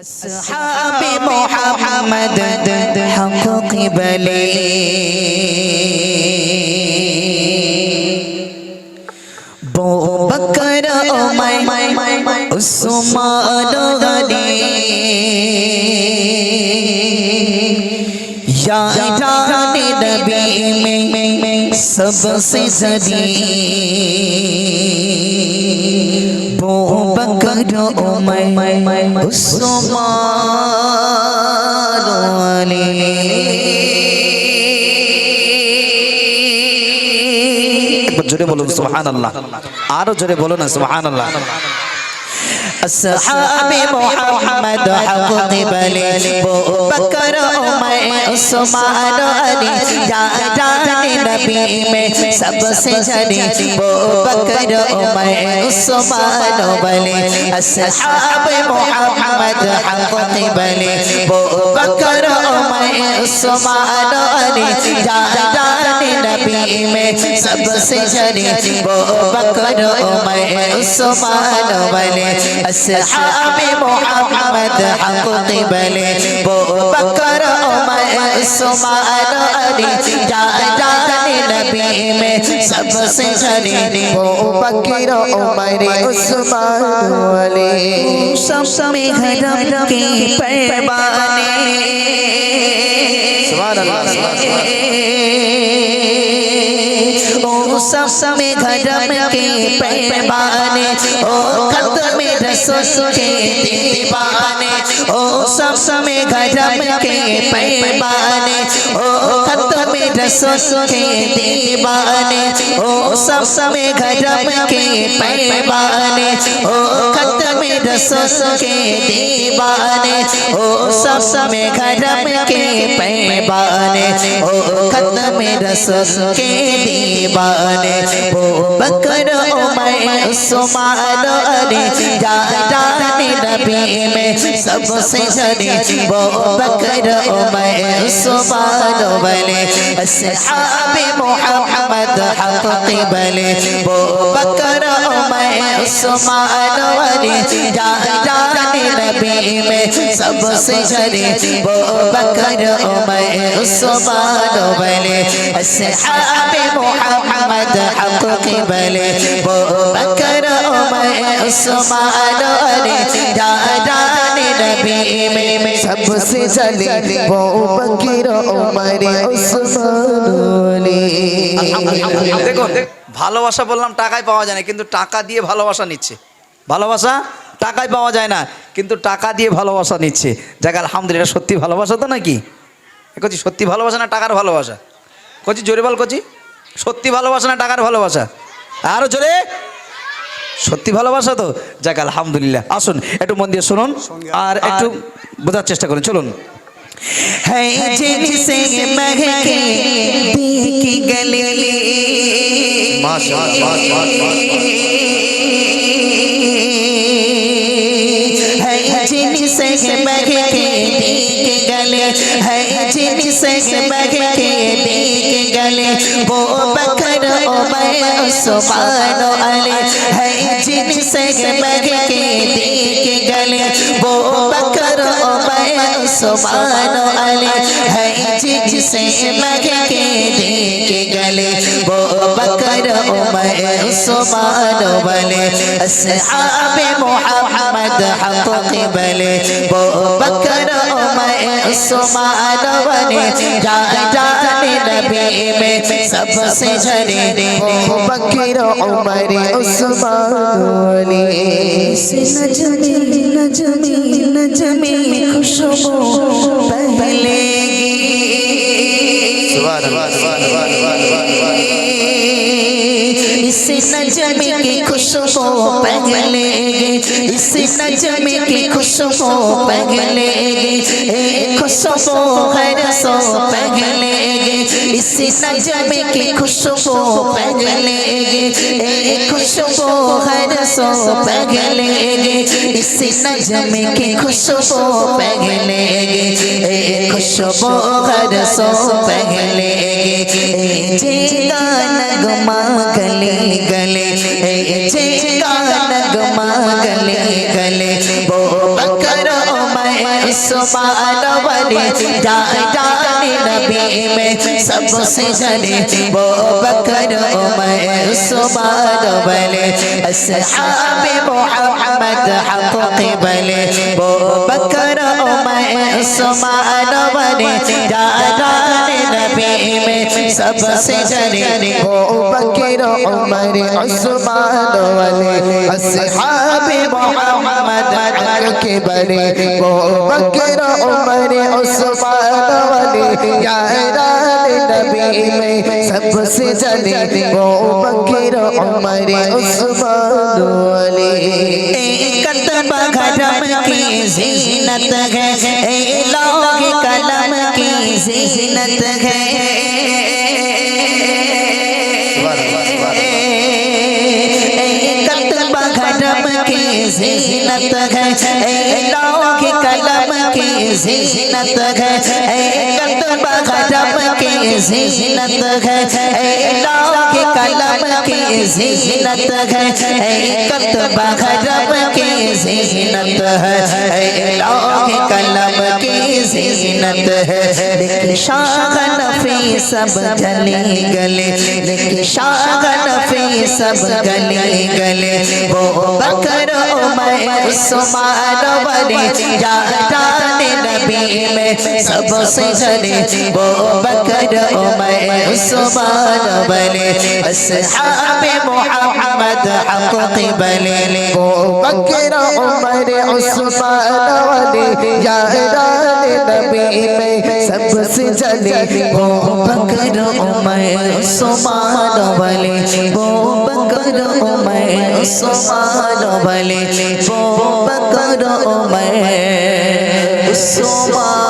أصحاب محمد حق قبلي بكر عمر عثمان غني يا جان نبي میں سب سے زدی بو ধরো ও মাই মাই মাই মাই জোরে বলুন সুহান আল্লাহ আরও জোরে বলুন সুহান আল্লাহ সাহাবি মুহাম্মদ হক বলে বকর উমর উসমান আলী যা জানে নবী মে সবসে জানে বকর উমর উসমান বলে সাহাবি মুহাম্মদ হক বলে বকর উমর উসমান আলী যা জানে নবী মে সবসে জানে বকর উমর উসমান বলে أصحاب محمد حق قبل بكر عمر عثمان علی جا جان نبی میں سب سے شرین بکر عمر عثمان علی سب میں حرم کے پیمانے سبحان اللہ سبحان اللہ سب سمے گھرم کے پیمانے او خط रसों के दीवाने ओ सब में धर्म के पैमाने ओ खत्म रसों के दीवाने ओ सब में धर्म के पैमाने ओ खत्म रसों के दीवाने ओ सब में धर्म के पैमाने ओ खत्म रसों के दीवाने वो बकर उमर उस्मान अली जाने नबी में सबसे जली वो बकर उमर उस्मान সাহাবি মুহাম্মদ হক কিবলে বো বকর উমর উসমান ওয়ালি যা জানে নবী মে सबसे शरी वो बकर उमर उस्मान बले असहाबे मुहम्मद हक के बले वो बकर उमर उस्मान अरे दादा ভালোবাসা বললাম টাকায় পাওয়া যায় না, কিন্তু টাকা দিয়ে ভালোবাসা নিচ্ছে। ভালোবাসা টাকায় পাওয়া যায় না, কিন্তু টাকা দিয়ে ভালোবাসা নিচ্ছে। যাকে, আলহামদুলিল্লাহ সত্যি ভালোবাসা তো নাকি? কচি, সত্যি ভালোবাসা না টাকার ভালোবাসা? কচি, জোরে বল কচি। সত্যি ভালোবাসা না টাকার ভালোবাসা? আরও জোরে। সত্যি ভালোবাসা তো যাক আলহামদুলিল্লাহ আসুন একটু মন দিয়ে শুনুন আর একটু বোঝার চেষ্টা করুন চলুন है जिनसे महके की गले है जिनसे महके की गले है जिनसे महके की गले वो बकर उमर उस्मान अली है जिनसे महके की गले वो बकर उमर उस्मान अली है जिनसे महके के गले वो बकर उमर उस्मान अली असहाब मोहम्मद हक क़बले वो बकर उमर उस्मान अली जान नबी में सबसे जले वो बकर उमर उस्मान अली से नजमी नजमी नजमी खुशबू पहलेगी इस नजमे की खुशबू पहलेगी इस नजमे की खुशबू पहलेगी ए खुशबू हर सो पहलेगी इस नजमे की खुशबू पहलेगी ए खुशबू हर सो पहलेगी इस नजमे की खुशबू पहलेगी ए खुशबू हर सो पहलेगी ए जेगा नगमा गले गले ए जेगा नगमा गले गले वो बकर मैं उस्मान वाले जाने नबी में सबसे जले वो बकर उमर उस्मान वाले असहाब मोहम्मद हक क़बले वो बकर उस्मान जाने नबी में सबसे जले वो बकर उमर उस्मान वाले असहाब मोहम्मद हक क़बले वो बकर उमर उस्मान वाले नबी में सबसे जले वो बकर उमर उस्मान वाले कतब घरम की जीनत है की जीनत है कतब घरम की जीनत है ए लोग कलम की जीनत है कतब घरम की जीनत है ए लोग कलम की जीनत है कतब घरम की जीनत है लोग कलम की जीनत है लेकिन शागन फी सब गले गले लेकिन शागन फी सब गले गले वो बकर उमर उस्मान वाले जाने नबी में सबसे जले वो बकर उमर उस्मान वाले असहाब मोहम्मद हक क़बले वो बकर उमर उस्मान वाले यारान नबी में सबसे जले वो बकर उमर उस्मान वाले वो बकर उमर उस्मान वाले वो बकर उमर उस्मान